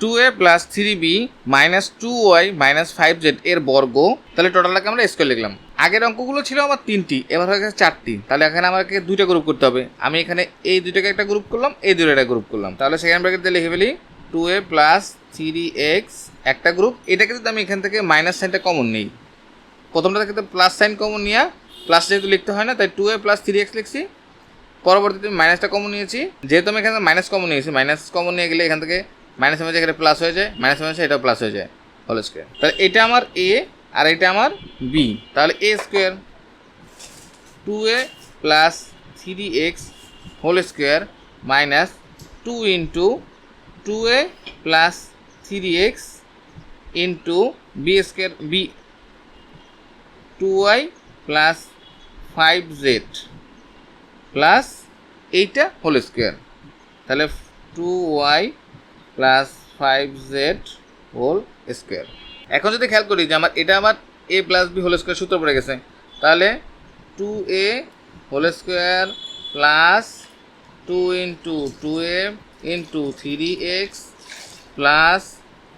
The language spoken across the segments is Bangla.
Two A plus three B minus two Y minus five Z এর বর্গ, তাহলে টোটালটাকে আমরা স্কোয়ার লিখলাম। আগের অঙ্কগুলো ছিল আমার তিনটি, এবার হয়ে গেছে চারটি। তাহলে এখানে আমাকে দুইটা গ্রুপ করতে হবে। আমি এখানে এই দুইটাকে একটা গ্রুপ করলাম, এই দুটো একটা গ্রুপ করলাম। তাহলে সেকেন্ড ব্র্যাকেট দিয়ে লিখে ফেলি two A plus three X একটা গ্রুপ এটাকে যদি আমি এখান থেকে মাইনাস সাইনটা কমন নিই প্রথমটা থেকে প্লাস সাইন কমন নিয়ে প্লাস যেহেতু লিখতে হয় না, তাই two A plus three X লিখছি। পরবর্তীতে মাইনাসটা কমন নিয়েছি। যেহেতু আমি এখানে মাইনাস কমন নিয়েছি মাইনাস কমন নিয়ে গেলে এখান থেকে মাইনাস মাইনাস এখানে প্লাস হয়ে যায় মাইনাস মাইনাস এটাও প্লাস হয়ে যায় হোল স্কোয়ার তাহলে এটা আমার এ আর এটা আমার বি তাহলে A square two A plus three X whole square minus two into two A plus three X into B square B two Y plus five Z plus এইটা হোল স্কোয়ার তাহলে two Y plus five Z whole square এখন যদি খেয়াল করি যে আমার, এটা আমার A plus B whole square সূত্র পড়ে গেছে, তাহলে two A whole square plus two into two A into three X plus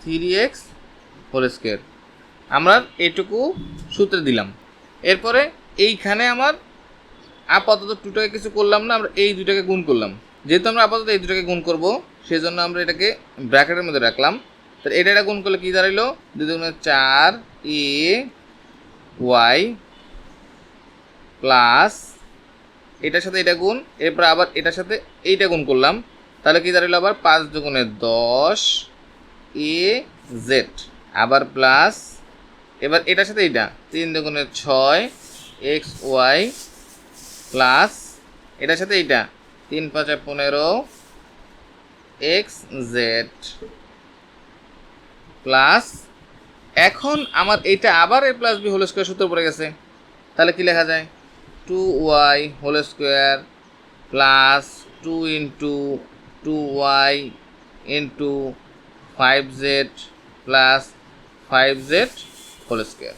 three X whole square আমরা এটুকু সূত্রে দিলাম। এরপরে এইখানে আমার আপাতত টুটাকে কিছু করলাম না, আমরা এই দুটাকে গুণ করলাম। যেহেতু আমরা আপাতত এই দুটাকে গুণ করব সেই জন্য আমরা এটাকে ব্র্যাকেটের মধ্যে রাখলাম। তো এটা এটা গুণ করলে কী দাঁড়াইলো? দুই দুগুণে চার এ ওয়াই প্লাস এটার সাথে এটা গুণ, এরপর আবার এটার সাথে এইটা গুণ করলাম। তাহলে কী দাঁড়াইলো আবার? পাঁচ দুগুণে দশ এ জেড। আবার প্লাস, এবার এটার সাথে এইটা, তিন দুগুণে ছয় এক্স ওয়াই প্লাস এটার সাথে এইটা, তিন পাঁচে পনেরো এক্স জেড প্লাস এখন আমার এইটা আবার A plus B whole square সূত্র পড়ে গেছে। তাহলে কি লেখা যায়? Two Y whole square plus two into two Y into five Z plus five Z whole square